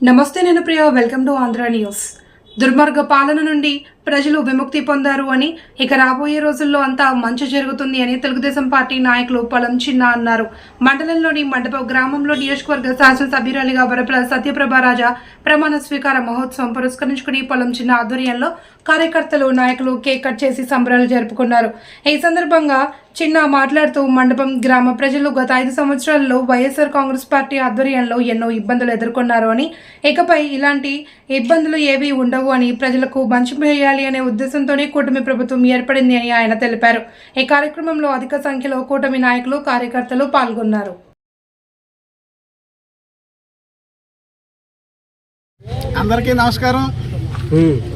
నమస్తే నేను Priya welcome to Andhra news. దుర్మార్గ పాలన నుండి ప్రజలు విముక్తి పొందారు అని ఇక రాబోయే రోజుల్లో అంతా మంచి జరుగుతుంది అని తెలుగుదేశం పార్టీ నాయకులు పొలం చిన్న అన్నారు. మండలంలోని మండప గ్రామంలో నియోజకవర్గ శాసనసభ్యురాలిగా వరపల సత్యప్రభ రాజా ప్రమాణ స్వీకార మహోత్సవం పురస్కరించుకుని పొలం చిన్న ఆధ్వర్యంలో కార్యకర్తలు నాయకులు కేక్ కట్ చేసి సంబరాలు జరుపుకున్నారు. ఈ సందర్భంగా చిన్న మాట్లాడుతూ మండపం గ్రామ ప్రజలు గత ఐదు సంవత్సరాల్లో వైఎస్ఆర్ కాంగ్రెస్ పార్టీ ఆధ్వర్యంలో ఎన్నో ఇబ్బందులు ఎదుర్కొన్నారు అని ఇకపై ఇలాంటి ఇబ్బందులు ఏవీ ఉండవు అని ప్రజలకు మంచి చేయాలి అనే ఉద్దేశంతోనే కూటమి ప్రభుత్వం ఏర్పడింది అని ఆయన తెలిపారు. ఈ కార్యక్రమంలో అధిక సంఖ్యలో కూటమి నాయకులు కార్యకర్తలు పాల్గొన్నారు. అందరికీ నమస్కారం.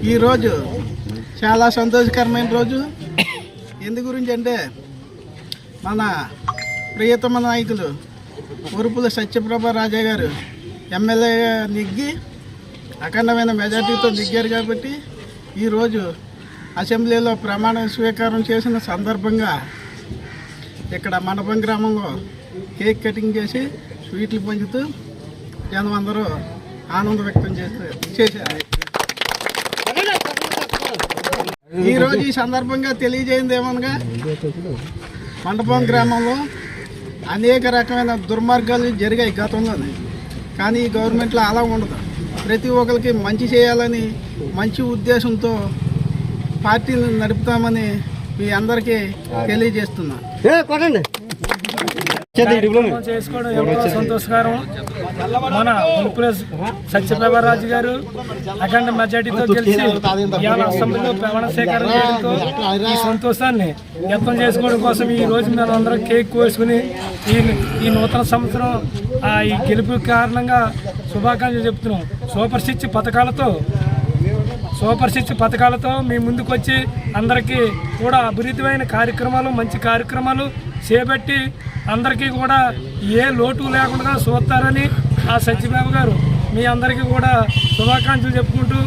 ఈరోజు చాలా సంతోషకరమైన రోజు. ఎందు గురించి అంటే మన ప్రియతమ నాయకులు ఉరుపుల సత్యప్రభ రాజా గారు ఎమ్మెల్యేగా నెగ్గి అఖండమైన మెజార్టీతో దిగ్గారు కాబట్టి ఈరోజు అసెంబ్లీలో ప్రమాణ స్వీకారం చేసిన సందర్భంగా ఇక్కడ మండపం గ్రామంలో కేక్ కటింగ్ చేసి స్వీట్లు పంచుతూ జనం అందరూ ఆనందం వ్యక్తం చేస్తూ చేశారు. ఈరోజు ఈ సందర్భంగా తెలియజేయండి ఏమనగా మండపం గ్రామంలో అనేక రకమైన దుర్మార్గాలు జరిగాయి గతంలోనే కానీ ఈ గవర్నమెంట్లో అలా ఉండదు. ప్రతి ఒక్కరికి మంచి చేయాలని మంచి ఉద్దేశంతో పార్టీని నడుపుతామని మీ అందరికీ తెలియజేస్తున్నా. కార్యక్రమం చేసుకోవడం ఎంతో సంతోషకరం మన ఉప్పుల సత్యప్రభారాజు గారు అఖండ మెజార్టీతో గెలిచి ఇవాళ అసెంబ్లీలో ప్రమాణ స్వీకారం చేయడంతో ఈ సంతోషాన్ని వ్యక్తం చేసుకోవడం కోసం ఈ రోజు మేము అందరం కేక్ కోసుకుని ఈ ఈ నూతన సంవత్సరం ఆ ఈ గెలుపు కారణంగా శుభాకాంక్షలు చెప్తున్నాం. సూపర్ సిక్స్ పథకాలతో సూపర్ సిక్స్ పథకాలతో మీ ముందుకు వచ్చి అందరికీ కూడా అభివృద్ధిమైన కార్యక్రమాలు మంచి కార్యక్రమాలు చేపట్టి అందరికీ కూడా ఏ లోటు లేకుండా చూస్తారని ఆ సత్యబాబు గారు. మీ అందరికీ కూడా శుభాకాంక్షలు చెప్పుకుంటూ